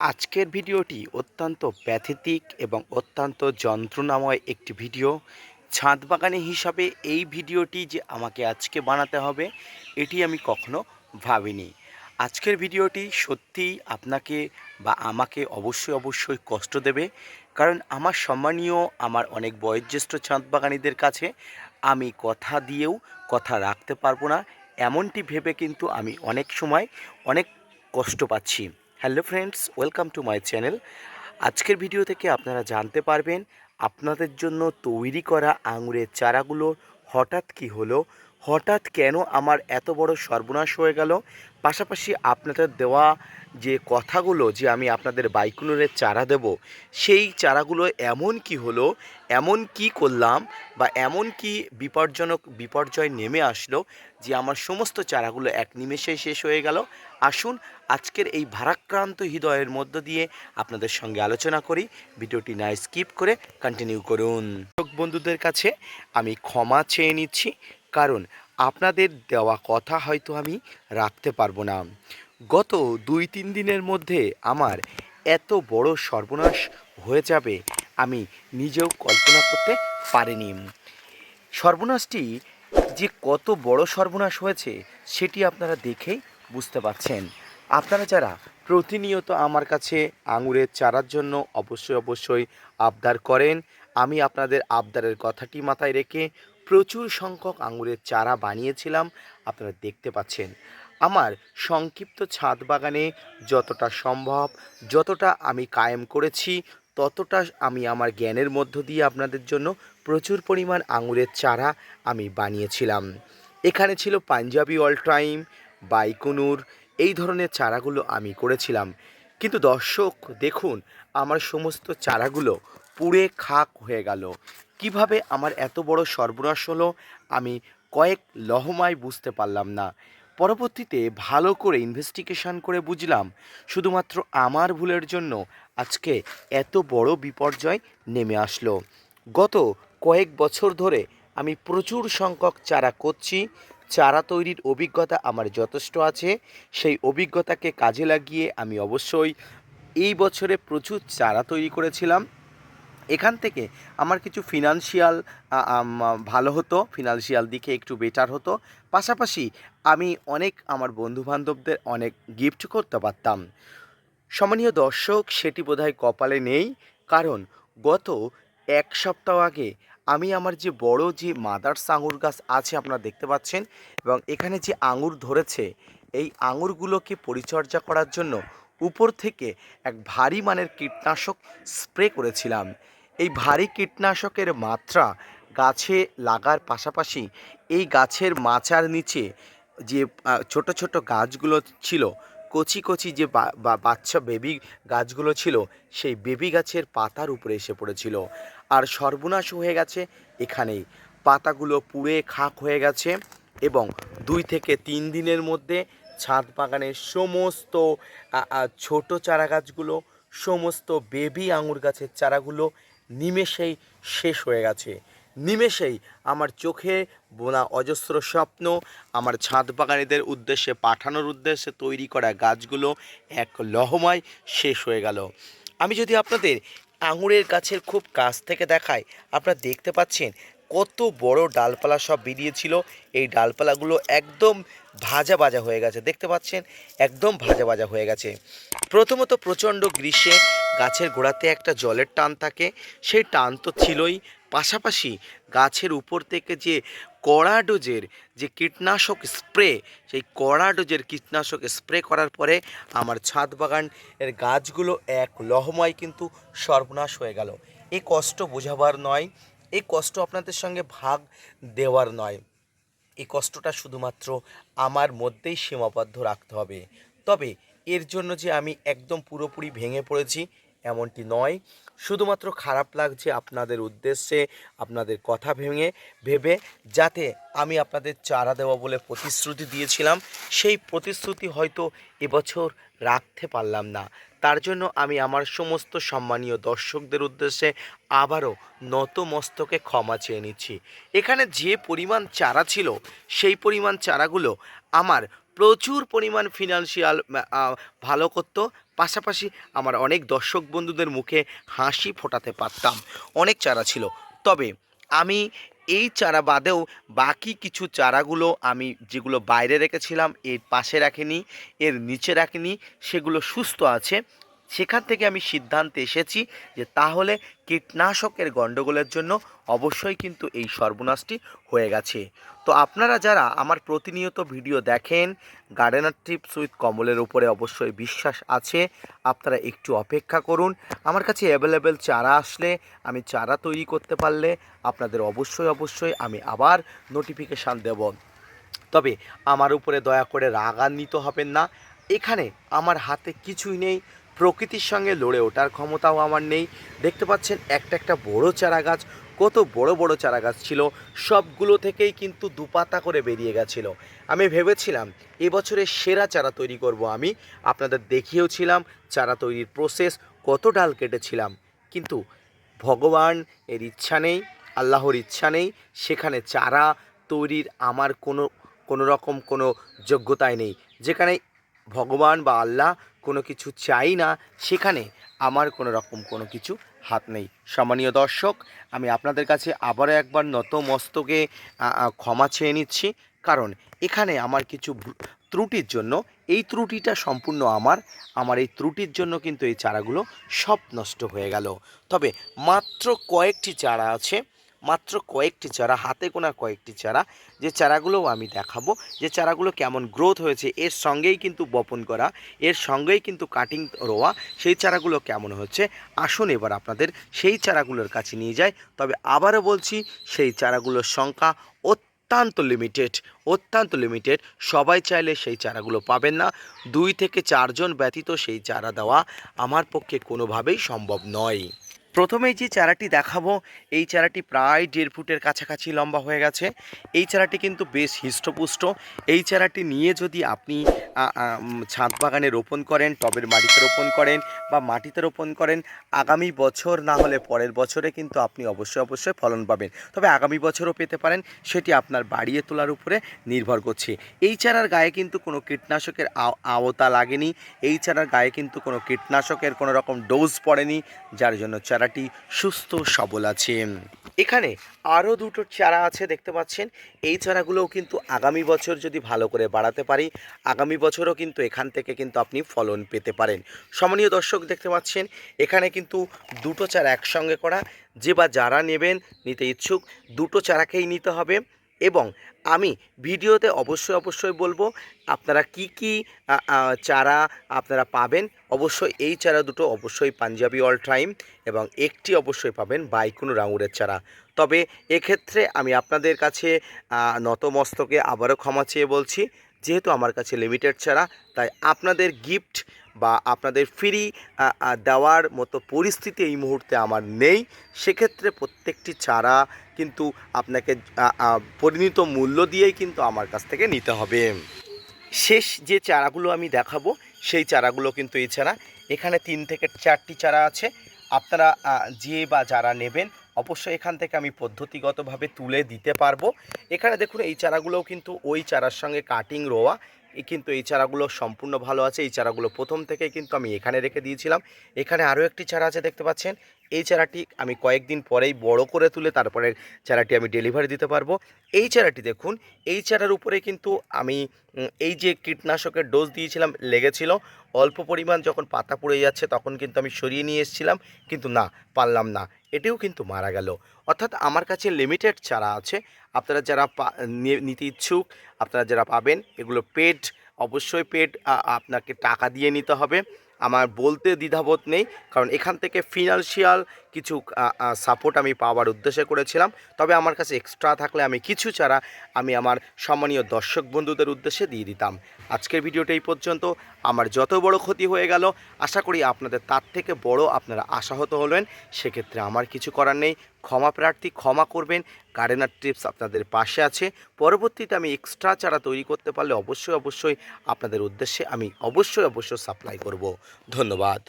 আজকের ভিডিওটি অত্যন্ত প্যাথেটিক এবং অত্যন্ত যন্ত্রণাময় একটি ভিডিও। ছাদ বাগানি হিসাবে এই ভিডিওটি যে আমাকে আজকে বানাতে হবে, এটি আমি কখনো ভাবিনি। আজকের ভিডিওটি সত্যিই আপনাকে বা আমাকে অবশ্যই অবশ্যই কষ্ট দেবে, কারণ আমার সম্মানীয়, আমার অনেক বয়োজ্যেষ্ঠ ছাদ বাগানিদের কাছে আমি কথা দিয়েও কথা রাখতে পারব না। এমনটি ভেবে কিন্তু আমি অনেক সময় অনেক কষ্ট পাচ্ছি। Hello friends, welcome to my channel. আজকের ভিডিও থেকে আপনারা জানতে পারবেন, আপনাদের জন্য তৈরি করা আঙুরের চারাগুলো হঠাৎ কি হলো হঠাৎ কেন আমার এত বড় সর্বনাশ হয়ে গেল? পাশাপাশি আপনাদের দেওয়া যে কথাগুলো যে আমি আপনাদের বাইকুনুরের চারা দেব, সেই চারাগুলো এমন কি হলো, এমন কি করলাম বা এমন কি বিপজ্জনক বিপর্যয় নেমে আসলো যে আমার সমস্ত চারাগুলো এক নিমেষেই শেষ হয়ে গেল? আসুন আজকের এই ভারাক্রান্ত হৃদয়ের মধ্য দিয়ে আপনাদের সঙ্গে আলোচনা করি। ভিডিওটি না স্কিপ করে কন্টিনিউ করুন। বন্ধুদের কাছে আমি ক্ষমা চেয়ে নিচ্ছি। কারণ আপনাদের দেওয়া কথা হয়তো আমি রাখতে পারব না। গত দুই তিন দিনের মধ্যে আমার এত বড় সর্বনাশ হয়ে যাবে আমি নিজেও কল্পনা করতে পারিনি। সর্বনাশটি যে কত বড় সর্বনাশ হয়েছে সেটি আপনারা দেখেই বুঝতে পারছেন। আপনারা যারা প্রতিনিয়ত আমার কাছে আঙুরের চারার জন্য অবশ্যই অবশ্যই আবদার করেন, আমি আপনাদের আবদারের কথাটি মাথায় রেখে প্রচুর সংখ্যক আঙুরের চারা বানিয়েছিলাম, আপনারা দেখতে পাচ্ছেন। আমার সংক্ষিপ্ত ছাদ বাগানে যতটা সম্ভব, যতটা আমি কায়েম করেছি, ততটা আমি আমার জ্ঞানের মধ্য দিয়ে আপনাদের জন্য প্রচুর পরিমাণ আঙুরের চারা আমি বানিয়েছিলাম। এখানে ছিল পাঞ্জাবি অল টাইম, বাইকুনুর, এই ধরনের চারাগুলো আমি করেছিলাম। কিন্তু দর্শক, দেখুন, আমার সমস্ত চারাগুলো পুড়ে খাক হয়ে গেল। কীভাবে আমার এত বড় সর্বনাশ হলো, আমি কয়েক লহমায় বুঝতে পারলাম না। পরবর্তীতে ভালো করে ইনভেস্টিগেশন করে বুঝলাম, শুধুমাত্র আমার ভুলের জন্য আজকে এত বড় বিপর্যয় নেমে আসলো। গত কয়েক বছর ধরে আমি প্রচুর সংখ্যক চারা করছি, চারা তৈরির অভিজ্ঞতা আমার যথেষ্ট আছে, সেই অভিজ্ঞতাকে কাজে লাগিয়ে আমি অবশ্যই এই বছরে প্রচুর চারা তৈরি করেছিলাম। এখান থেকে আমার কিছু ফিনান্সিয়াল ভালো হতো ফিনান্সিয়াল দিকে একটু বেটার হতো। পাশাপাশি আমি অনেক আমার বন্ধুবান্ধবদের অনেক গিফট করতে পারতাম। সম্মানীয় দর্শক, সেটি বোধহয় কপালে নেই। কারণ গত এক সপ্তাহ আগে আমি আমার যে বড় যে মাদার্স আঙুর গাছ আছে আপনারা দেখতে পাচ্ছেন এবং এখানে যে আঙুর ধরেছে, এই আঙুরগুলোকে পরিচর্যা করার জন্য উপর থেকে এক ভারী মানের কীটনাশক স্প্রে করেছিলাম। এই ভারী কীটনাশকের মাত্রা গাছে লাগার পাশাপাশি এই গাছের মাচার নিচে যে ছোট ছোট গাছগুলো ছিল, কচি কচি যে বাচ্চা বেবি গাছগুলো ছিল, সেই বেবি গাছের পাতার উপরে এসে পড়েছিল। আর সর্বনাশ হয়ে গেছে এখানেই। পাতাগুলো পুড়ে খাক হয়ে গেছে এবং দুই থেকে তিন দিনের মধ্যে ছাদ বাগানের সমস্ত ছোট চারা গাছগুলো, সমস্ত বেবি আঙুর গাছের চারাগুলো নিমেষেই শেষ হয়ে গেছে। নিমেষেই আমার চোখে বোনা অজস্র স্বপ্ন, আমার ছাদ বাগানিদের উদ্দেশ্যে পাঠানোর উদ্দেশ্যে তৈরি করা গাছগুলো এক লহমায় শেষ হয়ে গেল। আমি যদি আপনাদের আঙুরের গাছের খুব কাছ থেকে দেখাই, আপনারা দেখতে পাচ্ছেন কত বড় ডালপালা সব বেরিয়েছিল এই ডালপালাগুলো একদম ভাজা ভাজা হয়ে গেছে। দেখতে পাচ্ছেন? একদম ভাজা ভাজা হয়ে গেছে। প্রথমত প্রচণ্ড গ্রীষ্মে গাছের গোড়াতে একটা জলের টান থাকে, সেই টান তো ছিলই। পাশাপাশি গাছের উপর থেকে যে কড়া ডোজের যে কীটনাশক স্প্রে, সেই কড়া ডোজের কীটনাশক স্প্রে করার পরে আমার ছাদ বাগান এর গাছগুলো এক লহময় কিন্তু সর্বনাশ হয়ে গেল। এই কষ্ট বোঝাবার নয় এই কষ্ট আপনাদের সঙ্গে ভাগ দেওয়ার নয়। এই কষ্টটা শুধুমাত্র আমার মধ্যেই সীমাবদ্ধ রাখতে হবে। তবে এর জন্য যে আমি একদম পুরোপুরি ভেঙে পড়েছি এমনটি নয়। শুধুমাত্র খারাপ লাগছে আপনাদের উদ্দেশ্যে, আপনাদের কথা ভেঙে, ভেবে যাতে আমি আপনাদের চারা দেওয়া বলে প্রতিশ্রুতি দিয়েছিলাম। সেই প্রতিশ্রুতি হয়তো এবছর রাখতে পারলাম না। তার জন্য আমি আমার সমস্ত সম্মানীয় দর্শকদের উদ্দেশ্যে আবারও নত মস্তকে ক্ষমা চেয়ে নিচ্ছি। এখানে যে পরিমাণ চারা ছিল, সেই পরিমাণ চারাগুলো আমার প্রচুর পরিমাণ ফিনান্সিয়াল ভালো করতো। পাশাপাশি আমার অনেক দর্শক বন্ধুদের মুখে হাসি ফোটাতে পারতাম। অনেক চারা ছিল। তবে আমি এই চারা বাদেও বাকি কিছু চারাগুলো আমি যেগুলো বাইরে রেখেছিলাম, এর পাশে রাখিনি, এর নিচে রাখিনি, সেগুলো সুস্থ আছে। সেখান থেকে আমি সিদ্ধান্তে এসেছি যে তাহলে কীটনাশকের গণ্ডগোলের জন্য অবশ্যই কিন্তু এই সর্বনাশটি হয়ে গেছে। তো আপনারা যারা আমার প্রতিনিয়ত ভিডিও দেখেন গার্ডেনার টিপস উইথ কমলের উপরে অবশ্যই বিশ্বাস আছে, আপনারা একটু অপেক্ষা করুন। আমার কাছে অ্যাভেলেবেল চারা আসলে আমি চারা তৈরি করতে পারলে আপনাদের অবশ্যই অবশ্যই আমি আবার নোটিফিকেশান দেব। তবে আমার উপরে দয়া করে রাগান্বিত হবেন না। এখানে আমার হাতে কিছুই নেই। প্রকৃতির সঙ্গে লড়ে ওঠার ক্ষমতাও আমার নেই। দেখতে পাচ্ছেন, একটা একটা বড় চারা গাছ কত বড় বড় চারা গাছ ছিল, সবগুলো থেকেই কিন্তু দুপাতা করে বেরিয়ে গেছিল। আমি ভেবেছিলাম, এবছরের সেরা চারা তৈরি করব আমি। আপনাদের দেখিয়েওছিলাম চারা তৈরির প্রসেস কত ডাল কেটেছিলাম। কিন্তু ভগবান এর ইচ্ছা নেই, আল্লাহর ইচ্ছা নেই, সেখানে চারা তৈরির আমার কোনো কোনো রকম কোনো যোগ্যতাই নেই। যেখানে ভগবান বা আল্লাহ কোনো কিছু চাই না, সেখানে আমার কোনো রকম কোনো কিছু হাত নেই। সম্মানীয় দর্শক, আমি আপনাদের কাছে আবারও একবার নত মস্তকে ক্ষমা চেয়ে নিচ্ছি। কারণ এখানে আমার কিছু ত্রুটির জন্য, এই ত্রুটিটা সম্পূর্ণ আমার আমার এই ত্রুটির জন্য কিন্তু এই চারাগুলো সব নষ্ট হয়ে গেল। তবে মাত্র কয়েকটি চারা আছে মাত্র কয়েকটি চারা, হাতে গোনা কয়েকটি চারা। যে চারাগুলোও আমি দেখাবো, যে চারাগুলো কেমন গ্রোথ হয়েছে, এর সঙ্গেই কিন্তু বপন করা, এর সঙ্গেই কিন্তু কাটিং রোয়া, সেই চারাগুলো কেমন হচ্ছে, আসুন এবার আপনাদের সেই চারাগুলোর কাছে নিয়ে যাই। তবে আবারও বলছি, সেই চারাগুলোর সংখ্যা অত্যন্ত লিমিটেড অত্যন্ত লিমিটেড সবাই চাইলে সেই চারাগুলো পাবেন না। দুই থেকে চারজন ব্যতীত সেই চারা দেওয়া আমার পক্ষে কোনোভাবেই সম্ভব নয়। প্রথমেই যে চারাটি দেখাবো, এই চারাটি প্রায় দেড় ফুটের কাছাকাছি লম্বা হয়ে গেছে। এই চারাটি কিন্তু বেশ হৃষ্টপুষ্ট। এই চারাটি নিয়ে যদি আপনি ছাদ বাগানে রোপণ করেন, টবের মাটিতে রোপণ করেন বা মাটিতে রোপণ করেন, আগামী বছর না হলে পরের বছরে কিন্তু আপনি অবশ্যই অবশ্যই ফলন পাবেন। তবে আগামী বছরও পেতে পারেন, সেটি আপনার বাড়িয়ে তোলার উপরে নির্ভর করছে। এই চারার গায়ে কিন্তু কোনো কীটনাশকের আও- আওতা লাগেনি। এই চারার গায়ে কিন্তু কোনো কীটনাশকের কোনো রকম ডোজ পড়েনি, যার জন্য চারাটি সুস্থ, সবল আছে। এখানে আরও দুটো চারা আছে, দেখতে পাচ্ছেন। এই চারাগুলোও কিন্তু আগামী বছর যদি ভালো করে বাড়াতে পারি, আগামী বছরও কিন্তু এখান থেকে কিন্তু আপনি ফলন পেতে পারেন। সমনীয় দর্শক, দেখতে পাচ্ছেন, এখানে কিন্তু দুটো চারা একসঙ্গে করা। যে বা যারা নেবেন, নিতে ইচ্ছুক, দুটো চারাকেই নিতে হবে এবং আমি ভিডিওতে অবশ্যই অবশ্যই বলব, আপনারা কি কি চারা আপনারা পাবেন? অবশ্যই এই চারা দুটো অবশ্যই পাঞ্জাবি অল টাইম এবং একটি অবশ্যই পাবেন বাইকুনো রাঙুরের চারা। তবে এক্ষেত্রে আমি আপনাদের কাছে নতমস্তকে আবারও ক্ষমা চেয়ে বলছি, যেহেতু আমার কাছে লিমিটেড ছাড়া তাই আপনাদের গিফট বা আপনাদের ফ্রি দেওয়ার মতো পরিস্থিতি এই মুহূর্তে আমার নেই। সেক্ষেত্রে প্রত্যেকটি চারা কিন্তু আপনাকে পরিণত মূল্য দিয়েই কিন্তু আমার কাছ থেকে নিতে হবে। শেষ যে চারাগুলো আমি দেখাবো, সেই চারাগুলো কিন্তু এছাড়া এখানে তিন থেকে চারটি চারা আছে। আপনারা যে বা যারা নেবেন, অবশ্যই এখান থেকে আমি পদ্ধতিগতভাবে তুলে দিতে পারব। এখানে দেখুন, এই চারাগুলোও কিন্তু ওই চারার সঙ্গে কাটিং রোয়া কিন্তু এই চারাগুলো সম্পূর্ণ ভালো আছে। এই চারাগুলো প্রথম থেকে কিন্তু আমি এখানে রেখে দিয়েছিলাম। এখানে আরও একটি চারা আছে, দেখতে পাচ্ছেন? এই চারাটি আমি কয়েকদিন পরেই বড় করে তুলে তারপরে চারাটি আমি ডেলিভারি দিতে পারব। এই চারাটি দেখুন, এই চারার উপরে কিন্তু আমি এই যে কীটনাশকের ডোজ দিয়েছিলাম, লেগেছিল। অল্প পরিমাণ যখন পাতা পড়ে যাচ্ছে তখন কিন্তু আমি সরিয়ে নিয়ে এসেছিলাম, কিন্তু না, পারলাম না। এটিও কিন্তু মারা গেল। অর্থাৎ আমার কাছে লিমিটেড চারা আছে। আপনারা যারা নিতে ইচ্ছুক, আপনারা যারা পাবেন, এগুলো পেড, অবশ্যই পেড আপনাকে টাকা দিয়ে নিতে হবে। আমার বলতে দ্বিধাবোধ নেই কারণ এখান থেকে ফিনান্সিয়াল কিছু সাপোর্ট আমি পাওয়ার উদ্দেশ্যে করেছিলাম। তবে আমার কাছে এক্সট্রা থাকলে আমি কিছু ছাড়া আমি আমার সম্মানীয় দর্শক বন্ধুদের উদ্দেশ্যে দিয়ে দিতাম। আজকের ভিডিওটা এই পর্যন্ত। আমার যত বড় ক্ষতি হয়ে গেল, আশা করি আপনাদের তার থেকে বড় আপনারা আশাহত হলেন। সেক্ষেত্রে আমার কিছু করার নেই। ক্ষমা প্রার্থী ক্ষমা করবেন। গার্ডেনার টিপস আপনাদের পাশে আছে। পরবর্তীতে আমি এক্সট্রা চারা তৈরি করতে পারলে অবশ্যই অবশ্যই আপনাদের উদ্দেশ্যে আমি অবশ্যই অবশ্যই সাপ্লাই করব। ধন্যবাদ।